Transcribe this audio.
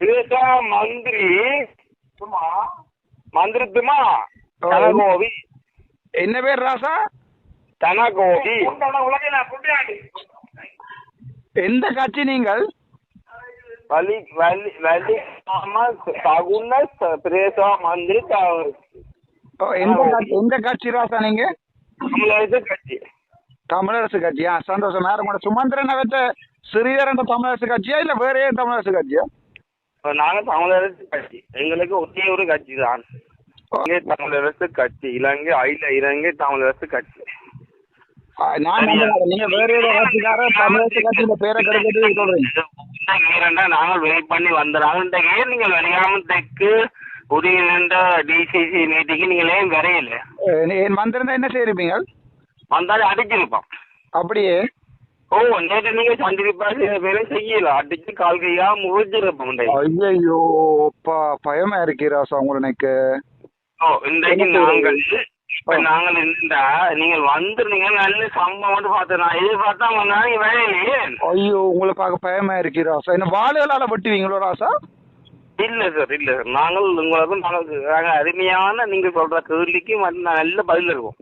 பிரதேச மந்திரி மந்திரித்துமா தனகோவி என்ன பேர் ராசா? தனகோவி எந்த கட்சி நீங்கள்? வலி வலி வலி தகுந்த பிரதேச மந்திரி எந்த கட்சி- ராசா நீங்க? தமிழரசு கட்சி. தமிழரசு கட்சியா? சந்தோஷம். வேற கூட சுமந்திரனை வச்ச ஸ்ரீதரன் தமிழரசு கட்சியா இல்ல வேற ஏன் தமிழரசு கட்சியா? நாங்க தமிழரசு கட்சி. எங்களுக்கு ஒரே ஒரு கட்சி தான். இலங்கை தமிழரசு கட்சி இலங்கை அகில இலங்கை கட்சி. நீங்க கெடுக்கிறது சொல்றீங்க. இரண்டா நாங்கள் வெயிட் பண்ணி வந்துடுறாங்க இன்றைக்கு நீங்கள் வெளியாமத்துக்கு உரிய டிசிசி மீட்டிங்கு நீங்கள் வரையில? வந்திருந்தா என்ன செய்யிருப்பீங்க வந்தாலும் அடிச்சிருப்போம் அப்படியே? ஓ நேற்று நீங்க சந்திரிப்பா சில பேரை செய்யல அடிச்சு கால் கையா முறிஞ்சிருப்போம். ஐயோ அப்பா பயமா இருக்கு ராசா உங்களுக்கு எனக்கு ஓ இன்றைக்கு என்ன செய்றது? நாங்கள் இப்ப நாங்கள் இருந்தா நீங்கள் வந்துருந்தீங்க நல்ல சம்பவம் வந்து பார்த்தேன் நான் எதிர்பார்த்தா வந்தாங்க வேலையிலேயே ஐயோ உங்களை பார்க்க பயமா இருக்கு ராசா என்ன வாழைகளால வெட்டுவீங்களோ ராசா இல்ல சார் இல்ல சார் நாங்கள் உங்களுக்கு நாங்கள் அருமையான நீங்க சொல்ற கேள்விக்கு நல்ல பதில் இருக்கும்